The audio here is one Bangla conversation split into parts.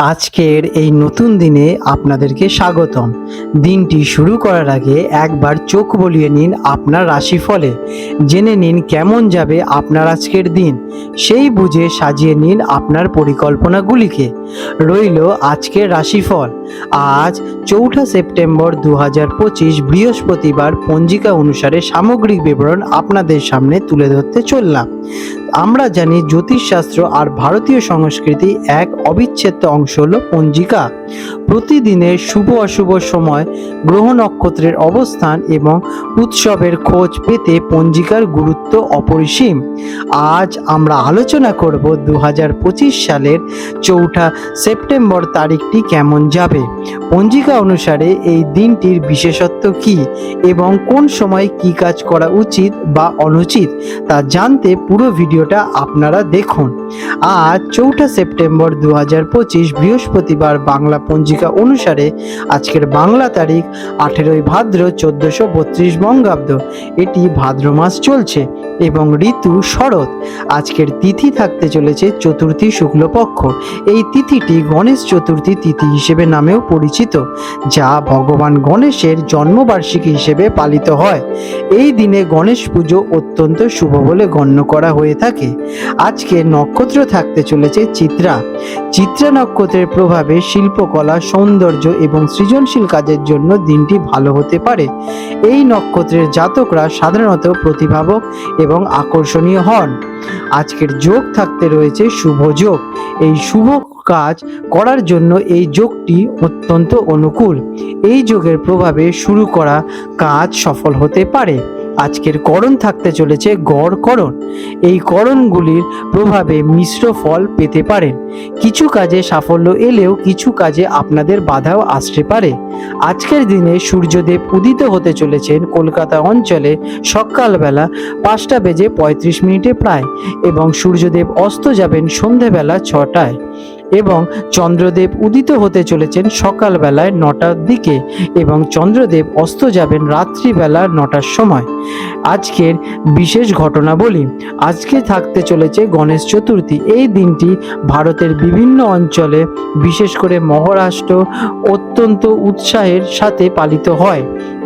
আজকের এই নতুন দিনে আপনাদেরকে স্বাগতম। দিনটি শুরু করার আগে একবার চোখ বলিয়ে নিন আপনার রাশিফলে। জেনে নিন কেমন যাবে আপনার আজকের দিন। সেই বুঝে সাজিয়ে নিন আপনার পরিকল্পনাগুলিকে। রইল আজকের রাশিফল। আজ চৌঠা সেপ্টেম্বর দু হাজার পঁচিশ বৃহস্পতিবার পঞ্জিকা অনুসারে সামগ্রিক বিবরণ আপনাদের সামনে তুলে ধরতে চললাম। আমরা জানি জ্যোতিষশাস্ত্র আর ভারতীয় সংস্কৃতি এক অবিচ্ছেদ্য অংশ হলো পঞ্জিকা। প্রতিদিনের শুভ অশুভ সময়, গ্রহ নক্ষত্রের অবস্থান এবং উৎসবের খোঁজ পেতে পঞ্জিকার গুরুত্ব অপরিসীম। আজ আমরা আলোচনা করব দু হাজার পঁচিশ সালের চৌঠা সেপ্টেম্বর তারিখটি কেমন যাবে? পঞ্জিকা অনুসারে এই দিনটির বিশেষত্ব কি এবং কোন সময় কি কাজ করা উচিত বা অনুচিত তা জানতে পুরো ভিডিওটা আপনারা দেখুন। আজ চৌঠা সেপ্টেম্বর দু পঁচিশ বৃহস্পতিবার বাংলা পঞ্জিকা অনুসারে আজকের বাংলা তারিখ আঠেরোই ভাদ্র চোদ্দোশো বত্রিশ বঙ্গাব্দ। এটি ভাদ্র মাস চলছে এবং ঋতু শরৎ। আজকের তিথি থাকতে চলেছে চতুর্থী শুক্লপক্ষ। এই তিথিটি গণেশ চতুর্থী তিথি হিসেবে নামেও পরিচিত, যা ভগবান গণেশের জন্মবার্ষিকী হিসেবে পালিত হয়। এই দিনে গণেশ পুজো অত্যন্ত শুভ বলে গণ্য করা হয়ে থাকে। আজকে নক্ষত্র থাকতে চলেছে চিত্রা। চিত্রা নক্ষত্রের প্রভাবে শিল্পকলা, সৌন্দর্য এবং সৃজনশীল কাজের জন্য দিনটি ভালো হতে পারে। এই নক্ষত্রের জাতকরা সাধারণত প্রতিভাবক এবং আকর্ষণীয় হন। আজকের যোগ থাকতে রয়েছে শুভ যোগ। এই শুভ কাজ করার জন্য এই যোগটি অত্যন্ত অনুকূল। এই যোগের প্রভাবে শুরু করা কাজ সফল হতে পারে। আজকের করণ থাকতে চলেছে গড় করণ। এই করণগুলির প্রভাবে মিশ্র ফল পেতে পারেন। কিছু কাজে সাফল্য এলেও কিছু কাজে আপনাদের বাধাও আসতে পারে। আজকের দিনে সূর্যদেব উদিত হতে চলেছেন কলকাতা অঞ্চলে সকালবেলা পাঁচটা বেজে পঁয়ত্রিশ মিনিটে প্রায় এবং সূর্যদেব অস্ত যাবেন সন্ধেবেলা ছটায়। এবং চন্দ্রদেব উদিত হতে চলেছেন সকালবেলায় নটার দিকে এবং চন্দ্রদেব অস্ত যাবেন রাত্রিবেলা নটার সময়। আজকের বিশেষ ঘটনা বলি আজকে থাকতে চলেছে গণেশ চতুর্থী। এই দিনটি ভারতের বিভিন্ন অঞ্চলে বিশেষ করে মহারাষ্ট্র অত্যন্ত উৎসাহের সাথে পালিত হয়।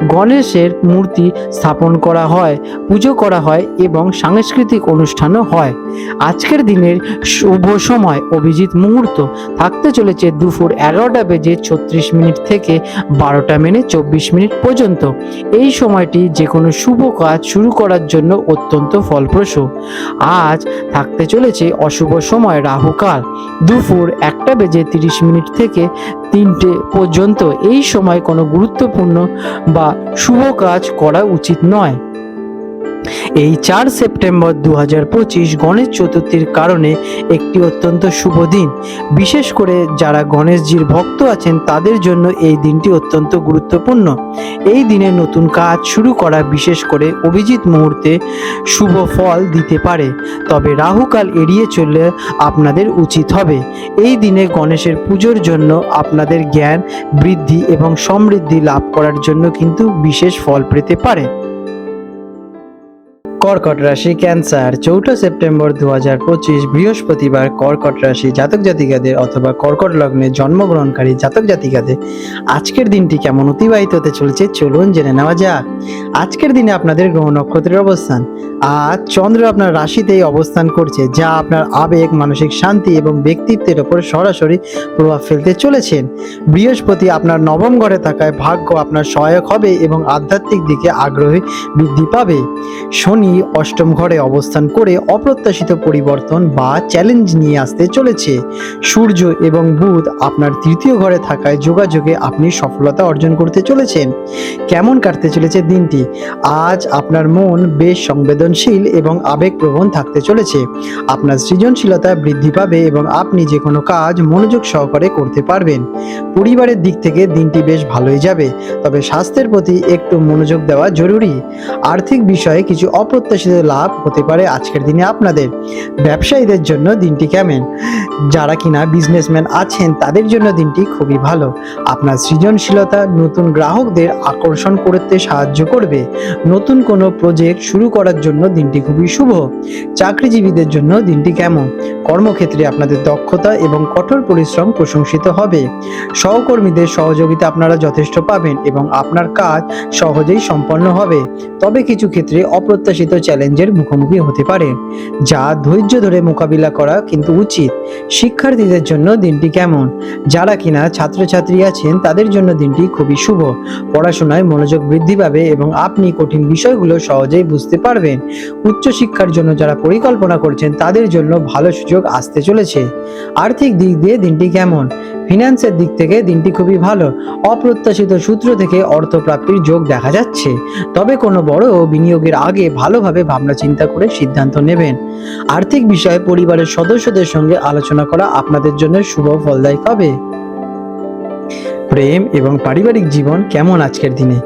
গণেশের মূর্তি স্থাপন করা হয়, পুজো করা হয় এবং সাংস্কৃতিক অনুষ্ঠানও হয়। আজকের দিনের শুভ সময় অভিজিৎ মুহূর্ত থাকতে চলেছে দুপুর এগারোটা বেজে ছত্রিশ মিনিট থেকে বারোটা মেনে চব্বিশ মিনিট পর্যন্ত। এই সময়টি যে কোনো শুভ কাজ শুরু করার জন্য অত্যন্ত ফলপ্রসূ। আজ থাকতে চলেছে অশুভ সময় রাহুকাল। দুপুর একটা বেজে তিরিশ মিনিট থেকে তিনটে পর্যন্ত এই সময় কোনো গুরুত্বপূর্ণ বা শুভ কাজ করা উচিত নয়। এই চার সেপ্টেম্বর দু হাজার পঁচিশ গণেশ চতুর্থীর কারণে একটি অত্যন্ত শুভ দিন। বিশেষ করে যারা গণেশজির ভক্ত আছেন, তাদের জন্য এই দিনটি অত্যন্ত গুরুত্বপূর্ণ। এই দিনে নতুন কাজ শুরু করা বিশেষ করে অভিজিৎ মুহূর্তে শুভ ফল দিতে পারে। তবে রাহুকাল এড়িয়ে চললে আপনাদের উচিত হবে। এই দিনে গণেশের পুজোর জন্য আপনাদের জ্ঞান, বৃদ্ধি এবং সমৃদ্ধি লাভ করার জন্য কিন্তু বিশেষ ফল পেতে পারে। কর্কট রাশি ক্যান্সার। চৌঠা সেপ্টেম্বর দু হাজার পঁচিশ বৃহস্পতিবার কর্কট রাশি জাতক জাতিকাদের অথবা কর্কট লগ্নে জন্মগ্রহণকারী জাতক জাতিকাদের আজকের দিনটি কেমন অতিবাহিত হতে চলেছে চলুন জেনে নেওয়া যাক। আজকের দিনে আপনাদের গ্রহ নক্ষত্রের অবস্থান। আজ চন্দ্র আপনার রাশিতেই অবস্থান করছে, যা আপনার আবেগ, মানসিক শান্তি এবং ব্যক্তিত্বের ওপর সরাসরি প্রভাব ফেলতে চলেছেন। বৃহস্পতি আপনার নবম ঘরে থাকায় ভাগ্য আপনার সহায়ক হবে এবং আধ্যাত্মিক দিকে আগ্রহী বৃদ্ধি পাবে। শনি অষ্টম ঘরে অবস্থান করে অপ্রত্যাশিত পরিবর্তন বা চ্যালেঞ্জ নিয়ে আসতে চলেছে। সূর্য এবং বুধ আপনার তৃতীয় ঘরে থাকায় যোগাযোগে আপনি সফলতা অর্জন করতে চলেছেন। কেমন কাটতে চলেছে দিনটি? আজ আপনার মন বেশ সংবেদনশীল এবং আবেগপ্রবণ থাকতে চলেছে। আপনার সৃজনশীলতা বৃদ্ধি পাবে এবং আপনি যে কোনো কাজ মনোযোগ সহকারে করতে পারবেন। পরিবারের দিক থেকে দিনটি বেশ ভালোই যাবে, তবে স্বাস্থ্যের প্রতি একটু মনোযোগ দেওয়া জরুরি। আর্থিক বিষয়ে কিছু অপ্রত্যাশিত অপ্রত্যাশিত লাভ হতে পারে আজকের দিনে আপনাদের ব্যবসায়ীদের জন্য দিনটি কেমন? যারা কিনা বিজনেসম্যান আছেন, তাদের জন্য দিনটি খুবই ভালো। আপনার সৃজনশীলতা নতুন গ্রাহকদের আকর্ষণ করতে সাহায্য করবে। নতুন কোনো প্রজেক্ট শুরু করার জন্য দিনটি খুবই শুভ। চাকরিজীবীদের জন্য দিনটি কেমন? কর্মক্ষেত্রে আপনাদের দক্ষতা এবং কঠোর পরিশ্রম প্রশংসিত হবে। সহকর্মীদের সহযোগিতা আপনারা যথেষ্ট পাবেন এবং আপনার কাজ সহজেই সম্পন্ন হবে। তবে কিছু ক্ষেত্রে অপ্রত্যাশিত চ্যালেঞ্জের মুখোমুখি হতে পারে, যা ধৈর্য ধরে মোকাবিলা করা কিন্তু উচিত। শিক্ষার্থীদের জন্য দিনটি কেমন? যারা কিনা ছাত্রছাত্রী আছেন, তাদের জন্য দিনটি খুবই শুভ। পড়াশোনায় মনোযোগ বৃদ্ধি পাবে এবং আপনি কঠিন বিষয়গুলো সহজেই বুঝতে পারবেন। উচ্চশিক্ষার জন্য যারা পরিকল্পনা করছেন, তাদের জন্য ভালো সুযোগ আসতে চলেছে। আর্থিক দিক দিয়ে দিনটি কেমন? ফিনান্সের দিক থেকে দিনটি খুবই ভালো। অপ্রত্যাশিত সূত্র থেকে অর্থ প্রাপ্তির যোগ দেখা যাচ্ছে। তবে কোনো বড় বিনিয়োগের আগে ভালোভাবে ভাবনা চিন্তা করে সিদ্ধান্ত নেবেন। আর্থিক বিষয়ে পরিবারের সদস্যদের সঙ্গে আলোচনা করা আপনাদের জন্য শুভ ফলদায়ক হবে। প্রেম এবং পারিবারিক জীবন কেমন আজকের দিনে?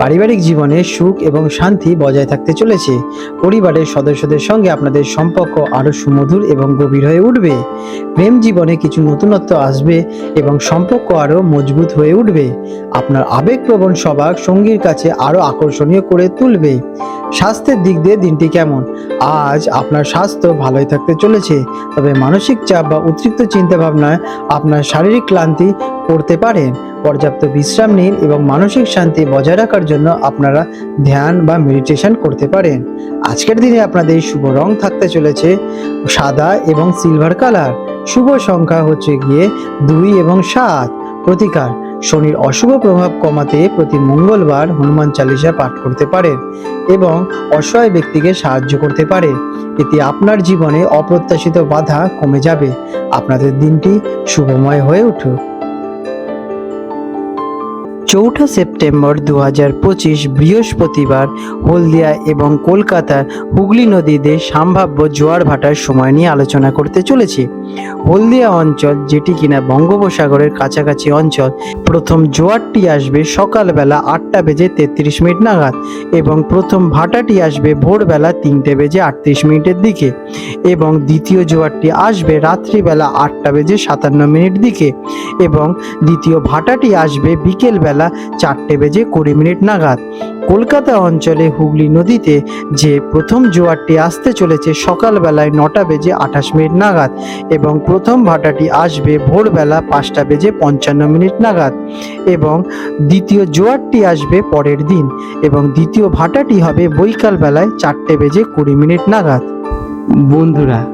পারিবারিক জীবনে সুখ এবং শান্তি বজায় থাকতে চলেছে। পরিবারের সদস্যদের সঙ্গে আপনাদের সম্পর্ক আরও সুমধুর এবং গভীর হয়ে উঠবে। প্রেম জীবনে কিছু নতুনত্ব আসবে এবং সম্পর্ক আরও মজবুত হয়ে উঠবে। আপনার আবেগপ্রবণ স্বভাব সঙ্গীর কাছে আরও আকর্ষণীয় করে তুলবে। স্বাস্থ্যের দিক দিয়ে দিনটি কেমন? আজ আপনার স্বাস্থ্য ভালোই থাকতে চলেছে, তবে মানসিক চাপ বা অতিরিক্ত চিন্তাভাবনায় আপনার শারীরিক ক্লান্তি পড়তে পারেন পর্যাপ্ত বিশ্রাম নিন এবং মানসিক শান্তি বজায় রাখার জন্য আপনারা ধ্যান বা মেডিটেশন করতে পারেন। আজকের দিনে আপনাদের শুভ রং থাকতে চলেছে সাদা এবং সিলভার কালার শুভ সংখ্যা হচ্ছে গিয়ে দুই এবং সাত। প্রতিকার, শনির অশুভ প্রভাব কমাতে প্রতি মঙ্গলবার হনুমান চালিসা পাঠ করতে পারেন এবং অসহায় ব্যক্তিকে সাহায্য করতে পারে। এতে আপনার জীবনে অপ্রত্যাশিত বাধা কমে যাবে। আপনাদের দিনটি শুভময় হয়ে উঠুক। চৌঠা সেপ্টেম্বর দু পঁচিশ বৃহস্পতিবার হলদিয়া এবং কলকাতার হুগলি নদীতে সম্ভাব্য জোয়ার ভাটার সময় নিয়ে আলোচনা করতে চলেছি। হলদিয়া অঞ্চল, যেটি কিনা বঙ্গোপসাগরের কাছাকাছি অঞ্চল, প্রথম জোয়ারটি আসবে সকালবেলা আটটা বেজে তেত্রিশ মিনিট নাগাদ এবং প্রথম ভাটাটি আসবে ভোরবেলা তিনটে বেজে আটত্রিশ মিনিটের দিকে এবং দ্বিতীয় জোয়ারটি আসবে রাত্রিবেলা আটটা বেজে সাতান্ন মিনিট দিকে এবং দ্বিতীয় ভাটাটি আসবে বিকেলবেলা চারটে বেজে কুড়ি মিনিট নাগাদ। কলকাতা অঞ্চলে হুগলি নদীতে যে প্রথম জোয়ারটি আসতে চলেছে সকালবেলায় নটা বেজে আঠাশ মিনিট নাগাদ এবং প্রথম ভাটাটি আসবে ভোরবেলা পাঁচটা বেজে পঞ্চান্ন মিনিট নাগাদ এবং দ্বিতীয় জোয়ারটি আসবে পরের দিন এবং দ্বিতীয় ভাটাটি হবে বৈকাল বেলায় চারটে বেজে কুড়ি মিনিট নাগাদ। বন্ধুরা